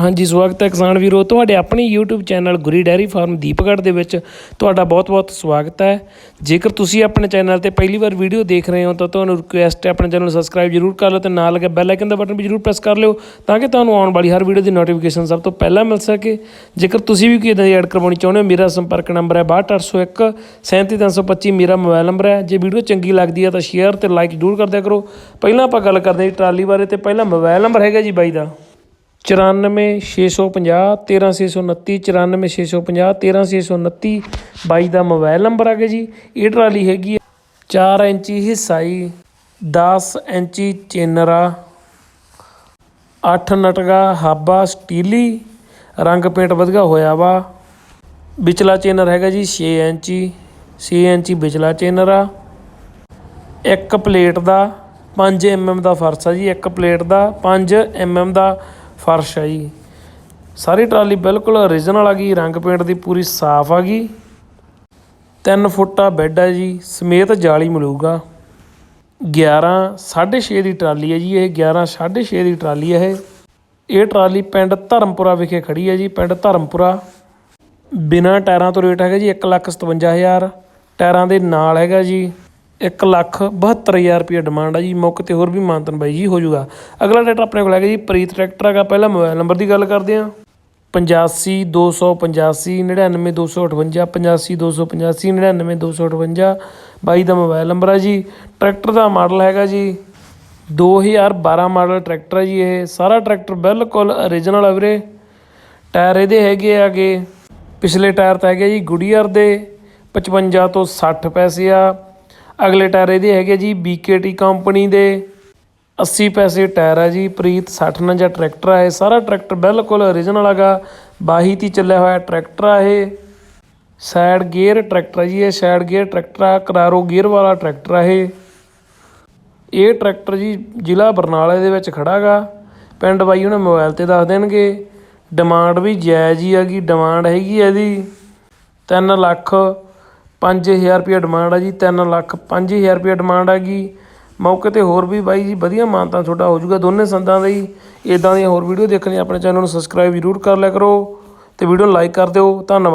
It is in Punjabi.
ਹਾਂਜੀ, ਸਵਾਗਤ ਹੈ ਕਿਸਾਨ ਵੀਰੋ। ਤੁਹਾਡੇ ਆਪਣੇ YouTube channel Guri dairy farm Deepgarh ਦੇ ਵਿੱਚ ਤੁਹਾਡਾ ਬਹੁਤ-ਬਹੁਤ ਸਵਾਗਤ ਹੈ। ਜੇਕਰ ਤੁਸੀਂ ਆਪਣੇ ਚੈਨਲ ਤੇ ਪਹਿਲੀ ਵਾਰ ਵੀਡੀਓ ਦੇਖ ਰਹੇ ਹੋ ਤਾਂ ਤੁਹਾਨੂੰ ਰਿਕੁਐਸਟ ਹੈ, ਆਪਣੇ ਚੈਨਲ ਨੂੰ ਸਬਸਕ੍ਰਾਈਬ ਜਰੂਰ ਕਰ ਲਓ ਤੇ ਨਾਲ ਲੱਗੇ ਬੈਲ ਆਈਕਨ ਦਾ ਬਟਨ ਵੀ ਜਰੂਰ ਪ੍ਰੈਸ ਕਰ ਲਿਓ ਤਾਂ ਕਿ ਤੁਹਾਨੂੰ ਆਉਣ ਵਾਲੀ ਹਰ ਵੀਡੀਓ ਦੀ ਨੋਟੀਫਿਕੇਸ਼ਨ ਸਭ ਤੋਂ ਪਹਿਲਾਂ ਮਿਲ ਸਕੇ। ਜੇਕਰ ਤੁਸੀਂ ਵੀ ਕੋਈ ਇਦਾਂ ਦੀ ਐਡ ਕਰਵਾਉਣੀ ਚਾਹੁੰਦੇ ਹੋ, ਮੇਰਾ ਸੰਪਰਕ ਨੰਬਰ ਹੈ 62801 37325 ਮੇਰਾ ਮੋਬਾਈਲ ਨੰਬਰ ਹੈ। ਜੇ ਵੀਡੀਓ ਚੰਗੀ ਲੱਗਦੀ ਹੈ ਤਾਂ ਸ਼ੇਅਰ ਤੇ ਲਾਈਕ ਜਰੂਰ ਕਰਦਿਆ ਕਰੋ। ਪਹਿਲਾਂ ਆਪਾਂ ਗੱਲ ਕਰਦੇ ਹਾਂ ਜੀ ਟਰਾਲੀ ਬਾਰੇ ਤੇ ਪਹਿਲਾਂ ਮੋਬਾਈਲ ਨੰਬਰ ਹੈਗਾ ਜੀ ਬਾਈ ਦਾ। 94650 13629 94650 13629 ਬਾਈ ਦਾ ਮੋਬਾਈਲ ਨੰਬਰ ਆ ਗਿਆ ਜੀ। ਇਹ ਟਰਾਲੀ ਹੈਗੀ 4 ਇੰਚੀ ਹਿੱਸਾਈ ਜੀ 10 ਇੰਚੀ ਚੇਨਰਾ 8 ਨਟਗਾ ਹਾਬਾ ਸਟੀਲੀ, ਰੰਗ ਪੇਂਟ ਵਧੀਆ ਹੋਇਆ ਵਾ। ਵਿਚਲਾ ਚੇਨਰ ਹੈਗਾ ਜੀ 6 ਇੰਚੀ 6 ਇੰਚੀ ਵਿਚਲਾ ਚੇਨਰ। ਆ ਇੱਕ ਪਲੇਟ ਦਾ 5 mm ਦਾ ਫਰਸ਼ ਆ ਜੀ, ਇੱਕ ਪਲੇਟ ਦਾ 5 mm ਦਾ ਫਰਸ਼ ਆ ਜੀ। ਸਾਰੀ ਟਰਾਲੀ ਬਿਲਕੁਲ ਓਰੀਜਨਲ ਆ ਗਈ, ਰੰਗ ਪੇਂਟ ਦੀ ਪੂਰੀ ਸਾਫ਼ ਆ ਗਈ। 3 ਫੁੱਟਾ ਬੈੱਡ ਹੈ ਜੀ, ਸਮੇਤ ਜਾਲੀ ਮਿਲੂਗਾ। 11 6.5 ਦੀ ਟਰਾਲੀ ਹੈ ਜੀ ਇਹ 11 6.5 ਦੀ ਟਰਾਲੀ ਹੈ ਇਹ। ਇਹ ਟਰਾਲੀ ਪਿੰਡ ਧਰਮਪੁਰਾ ਵਿਖੇ ਖੜੀ ਹੈ ਜੀ, ਪਿੰਡ ਧਰਮਪੁਰਾ। ਬਿਨਾ ਟਾਇਰਾਂ ਤੋਂ ਰੇਟ ਹੈਗਾ ਜੀ 157000 ਟਾਇਰਾਂ ਦੇ ਨਾਲ ਹੈਗਾ ਜੀ। 1 ਲੱਖ 72000 ਰੁਪਏ ਡਿਮਾਂਡ ਆ ਜੀ। ਮੁੱਕ ਤੇ ਹੋਰ ਵੀ ਮਾਨਤਨ ਬਾਈ ਜੀ ਹੋ ਜਾਊਗਾ ਅਗਲਾ ਟਰੈਕਟਰ ਆਪਣੇ ਕੋਲ ਹੈਗਾ ਜੀ, ਪ੍ਰੀਤ ਟਰੈਕਟਰ ਹੈਗਾ। ਪਹਿਲਾਂ ਮੋਬਾਈਲ ਨੰਬਰ ਦੀ ਗੱਲ ਕਰਦੇ ਹਾਂ। 85 285 99 258 85 285 99 258 ਬਾਈ ਦਾ ਮੋਬਾਈਲ ਨੰਬਰ ਹੈ ਜੀ। ਟਰੈਕਟਰ ਦਾ ਮਾਡਲ ਹੈਗਾ ਜੀ 2012 ਮਾਡਲ ਟਰੈਕਟਰ ਹੈ ਜੀ ਇਹ। ਸਾਰਾ ਟਰੈਕਟਰ ਬਿਲਕੁਲ ਓਰੀਜਨਲ ਹੈ ਵੀਰੇ। ਟਾਇਰ ਇਹਦੇ ਹੈਗੇ ਆਗੇ ਪਿਛਲੇ ਟਾਇਰ ਤਾਂ ਹੈਗੇ ਜੀ ਗੁਡੀਅਰ ਦੇ। 55 ਤੋਂ 60 ਪੈਸੇ ਆ। ਅਗਲੇ ਟਾਇਰ ਇਹਦੇ ਹੈਗੇ ਜੀ BKT ਕੰਪਨੀ ਦੇ। 80 ਪੈਸੇ ਟਾਇਰ ਆ ਜੀ, ਪ੍ਰੀਤ 60 ਨੰਜਾ ਟਰੈਕਟਰ ਆ ਇਹ, ਸਾਰਾ ਟਰੈਕਟਰ ਬਿਲਕੁਲ ਓਰੀਜਨਲ ਹੈਗਾ ਬਾਹੀ ਤੀ ਚੱਲਿਆ ਹੋਇਆ ਟਰੈਕਟਰ ਆ ਇਹ। ਸਾਈਡ ਗੇਅਰ ਟਰੈਕਟਰ ਹੈ ਜੀ ਇਹ ਸਾਈਡ ਗੇਅਰ ਟਰੈਕਟਰ ਆ, ਕਰਾਰੋ ਗੇਅਰ ਵਾਲਾ ਟਰੈਕਟਰ ਆ ਇਹ। ਇਹ ਟਰੈਕਟਰ ਜੀ ਜ਼ਿਲ੍ਹਾ ਬਰਨਾਲਾ ਦੇ ਵਿੱਚ ਖੜਾਗਾ ਪਿੰਡ ਬਾਈ ਉਹਨੇ ਮੋਬਾਈਲ ਤੇ ਦੱਸ ਦੇਣਗੇ। ਡਿਮਾਂਡ ਵੀ ਜਾਇਜ਼ ਹੀ ਹੈਗੀ ਡਿਮਾਂਡ ਹੈਗੀ ਇਹਦੀ। 3 ਲੱਖ 5000 ਰੁਪਏ ਡਿਮਾਂਡ ਆ ਜੀ 3 ਲੱਖ 5000 ਰੁਪਏ ਡਿਮਾਂਡ ਹੈਗੀ ਮੌਕੇ ਤੇ ਹੋਰ ਵੀ ਬਾਈ ਜੀ ਵਧੀਆ ਮਾਨਤਾ ਤੁਹਾਡਾ ਹੋ ਜਾਊਗਾ ਦੋਨੇ ਸੰਦਾਂ ਦਾ ਹੀ ਇਦਾਂ ਦੀਆਂ ਹੋਰ ਵੀਡੀਓ ਦੇਖਣ ਲਈ ਆਪਣੇ ਚੈਨਲ ਨੂੰ ਸਬਸਕ੍ਰਾਈਬ ਜ਼ਰੂਰ ਕਰ ਲਿਆ ਕਰੋ ਤੇ ਵੀਡੀਓ ਨੂੰ ਲਾਈਕ ਕਰ ਦਿਓ। ਧੰਨਵਾਦ।